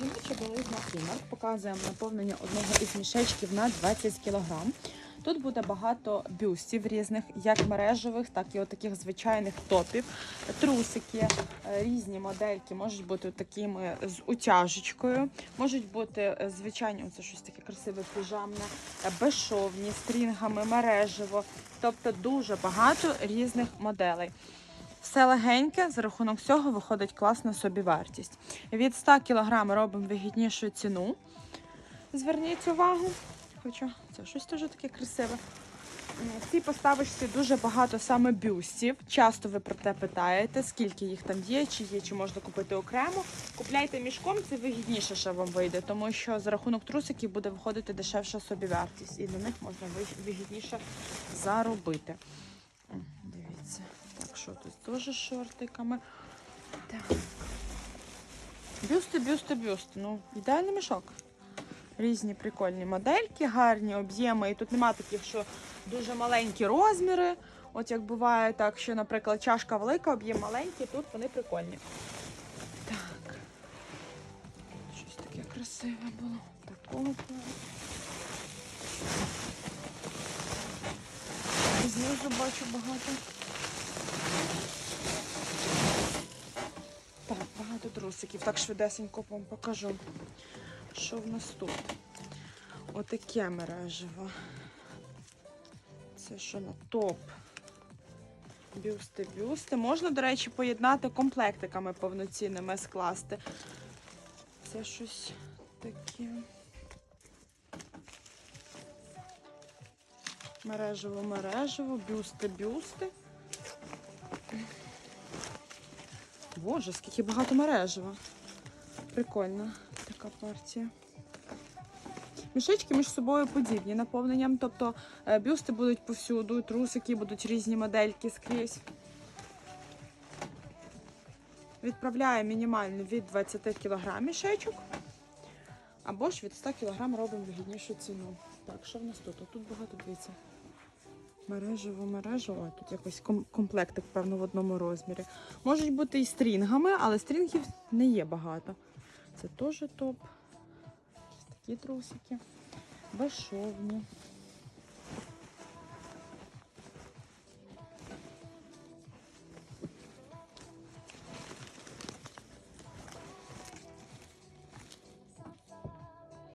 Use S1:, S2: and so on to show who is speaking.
S1: Жіноча білизна Кінер. Показуємо наповнення одного із мішечків на 20 кг. Тут буде багато бюстів різних, як мережевих, так і таких звичайних топів. Трусики, е, різні модельки можуть бути такими з утяжечкою, можуть бути е, звичайні, оце щось таке красиве піжамне, е, безшовні, стрінгами, мережево. Тобто дуже багато різних моделей. Все легеньке, за рахунок цього виходить класна собівартість. Від 100 кг робимо вигіднішу ціну. Зверніть увагу. Хоча це щось теж таке красиве. В цій поставочці дуже багато саме бюстів. Часто ви про те питаєте, скільки їх там є, чи є, чи можна купити окремо. Купляйте мішком, це вигідніше, що вам вийде, тому що за рахунок трусиків буде виходити дешевша собівартість, і на них можна вигідніше заробити. Дивіться. Що тут теж шортиками. Так. Бюсти, бюсти, бюсти. Ну, ідеальний мішок. Різні прикольні модельки, гарні об'єми. І тут нема таких, що дуже маленькі розміри. От як буває так, що, наприклад, чашка велика, об'єм маленький, тут вони прикольні. Так. Щось таке красиве було. Такого плану. Знизу бачу багато. Трусиків. Так швидесенько вам покажу. Що в нас тут? Отаке мережево. Це що на топ? Бюсти, бюсти. Можна, до речі, поєднати комплектиками повноцінними скласти. Це щось таке. Мережево, мережево, Боже, скільки багато мережева. Прикольна така партія. Мішечки між собою подібні наповненням, тобто е, бюсти будуть повсюду, трусики будуть різні модельки скрізь. Відправляю мінімально від 20 кг мішечок. Або ж від 100 кг робимо вигіднішу ціну. Так, що в нас тут? Тут багато дивіться. Мережево, мережево. Ой, Тут якось ком- комплектик, певно, в одному розмірі. Можуть бути і стрінгами, але стрінгів не є багато. Це теж топ. Такі трусики. Безшовні.